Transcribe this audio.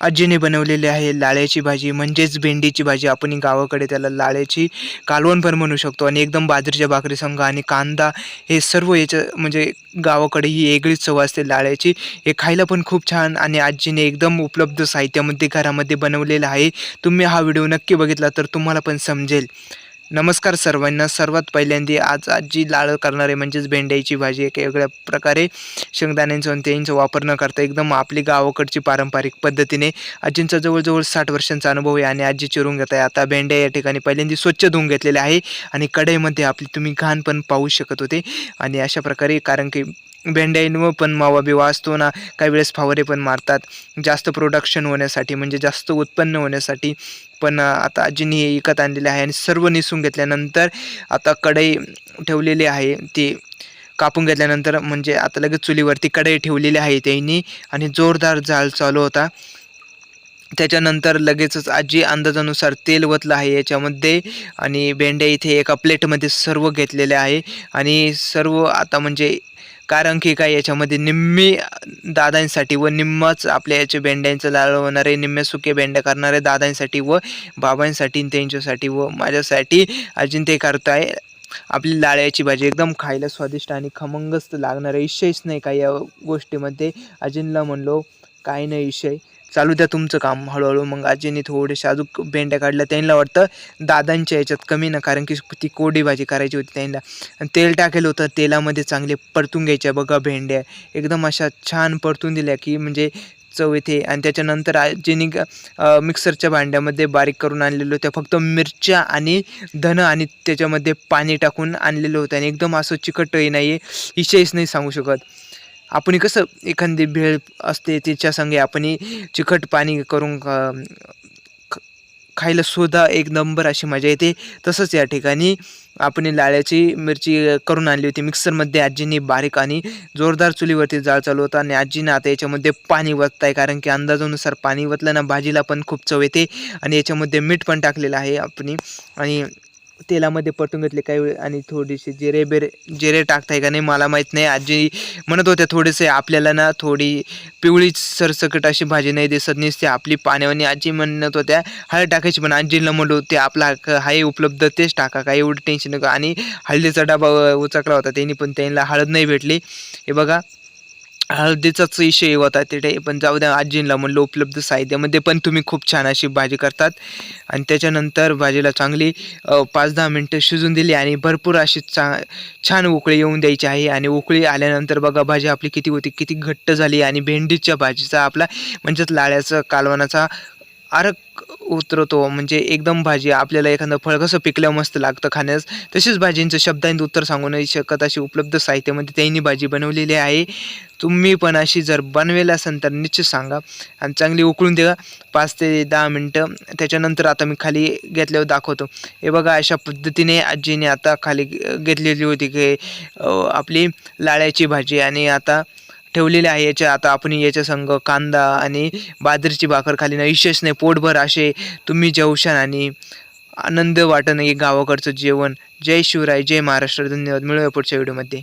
आजीने बनवलेली आहे लाळ्याची भाजी म्हणजेच भेंडीची भाजी. आपण गावाकडे त्याला लाळ्याची कालवण पण म्हणू शकतो. आणि एकदम बाजरीच्या भाकरी संघ आणि कांदा हे सर्व याच्या म्हणजे गावाकडे ही वेगळीच चव असते लाळ्याची. हे खायला पण खूप छान आणि आजीने एकदम उपलब्ध साहित्यामध्ये घरामध्ये बनवलेलं आहे. तुम्ही हा व्हिडिओ नक्की बघितला तर तुम्हाला पण समजेल. नमस्कार सर्वांना. सर्वात पहिल्यांदा आज आजी लाळ करणारे म्हणजेच भेंड्याची भाजी एक वेगळ्या प्रकारे शेंगदाण्यांचं आणि त्यांचा वापर न करता एकदम आपली गावाकडची पारंपरिक पद्धतीने आजींचा जवळजवळ साठ वर्षांचा अनुभव आहे आणि आजी चिरून घेत आहे. आता भेंड्या या ठिकाणी पहिल्यांदा स्वच्छ धुवून घेतलेले आहे आणि कढईमध्ये आपली तुम्ही घाण पण पाहू शकत होते. आणि अशा प्रकारे कारण की भेंड्यांवर पण मावा बिवा असतो ना काही वेळेस फावरे पण मारतात. जास्त प्रोडक्शन होण्यासाठी म्हणजे जास्त उत्पन्न होण्यासाठी पण आता आजींनी हे विकत आणलेले आहे आणि सर्व निसून घेतल्यानंतर आता कढई ठेवलेली आहे. ती कापून घेतल्यानंतर म्हणजे आता लगेच चुलीवरती कढई ठेवलेली आहे त्यांनी आणि जोरदार जाळ चालू होता. त्याच्यानंतर लगेचच आजी अंदाजानुसार तेल वतलं आहे याच्यामध्ये आणि भेंड्या इथे एका प्लेटमध्ये सर्व घेतलेले आहे. आणि सर्व आता म्हणजे कारण की काय याच्यामध्ये निम्मी दादांसाठी व निम्मच आपल्या याचे भेंड्यांचं लाळ होणारे निम्मे सुके भेंड्या करणारे दादांसाठी व बाबांसाठी त्यांच्यासाठी व माझ्यासाठी अजून ते करताय. आपली लाळ्याची भाजी एकदम खायला स्वादिष्ट आणि खमंगस्त लागणारा विषयच नाही का या गोष्टीमध्ये. अजिंला म्हणलो काही नाही विषय. चालू द्या तुमचं काम हळूहळू. मग आजीने थोडेशा अजून भेंड्या काढल्या. त्यांना वाटतं दादांच्या याच्यात कमी ना कारण की ती कोरडी भाजी करायची होती त्यांना. आणि तेल टाकेल होतं तेलामध्ये चांगले परतून घ्यायच्या बघा भेंड्या एकदम अशा छान परतून दिल्या की म्हणजे चव येते. आणि त्याच्यानंतर आजीनी मिक्सरच्या भांड्यामध्ये बारीक करून आणलेलं होतं फक्त मिरच्या आणि धन आणि त्याच्यामध्ये पाणी टाकून आणलेलं होतं आणि एकदम असं चिकटही नाही आहे विषयच नाही सांगू शकत. आपण कसं एखादी भेळ असते तिच्या संगे आपण चिकट पाणी करून ख- खायला सुद्धा एक नंबर अशी मजा येते. तसंच या ठिकाणी आपण लाळ्याची मिरची करून आणली होती. मिक्सरमध्ये आजींनी बारीक आणि जोरदार चुलीवरती जाळ चालू होता आणि आजीनं आता याच्यामध्ये पाणी वतत आहे कारण की अंदाजानुसार पाणी वतलं ना भाजीला पण खूप चव येते. आणि याच्यामध्ये मीठ पण टाकलेलं आहे आपण आणि तेलामध्ये परतून घेतले काही वेळ आणि थोडीशी जिरे बेरे जिरे टाकताय का नाही मला माहीत नाही. आजी म्हणत होत्या थोडेसे आपल्याला ना थोडी पिवळी सरसकट अशी भाजी नाही दिसत नसते आपली पाण्यावानी आजी म्हणत होत्या हळद टाकायची पण आजीला म्हणलो ते आपला हाय उपलब्ध तेच टाका काय एवढं टेन्शन नका. आणि हळदीचा डबा उचकला होता त्यांनी पण त्यांना हळद नाही भेटली. हे बघा हळदीचाच विषय होता तिथे पण जाऊ द्या आजींला म्हणलं उपलब्ध साहित्यामध्ये पण तुम्ही खूप छान अशी भाजी करतात. आणि त्याच्यानंतर भाजीला चांगली पाच दहा मिनटं शिजून दिली आणि भरपूर अशी चा छान उकळी येऊन द्यायची आहे. आणि उकळी आल्यानंतर बघा भाजी आपली किती होती किती घट्ट झाली. आणि भेंडीच्या भाजीचा आपला म्हणजेच लाळ्याचा कालवणाचा आरक उतरतो. म्हणजे एकदम भाजी आपल्याला एखादं फळ कसं पिकलं मस्त लागतं खाण्यास तशीच भाजींचं शब्दांत उत्तर सांगू नाही शकत अशी उपलब्ध साहित्यामध्ये त्यांनी भाजी बनवलेली आहे. तुम्ही पण अशी जर बनवेल असेल तर निश्चित सांगा आणि चांगली उकळून द्या. पाच ते दहा मिनटं. त्याच्यानंतर आता मी खाली घेतल्यावर दाखवतो. हे बघा अशा पद्धतीने आजीने आता खाली घेतलेली होती की आपली लाळ्याची भाजी आणि आता ठेवलेले आहे. याच्या आता आपण याच्या संग कांदा आणि बाजरीची भाकर खाली ना विशेष नाही पोटभर असे तुम्ही जेवशान आणि आनंद वाटन हे गावाकडचं जेवण. जय शिवराय जय महाराष्ट्र. धन्यवाद. मिळूया पुढच्या व्हिडिओमध्ये.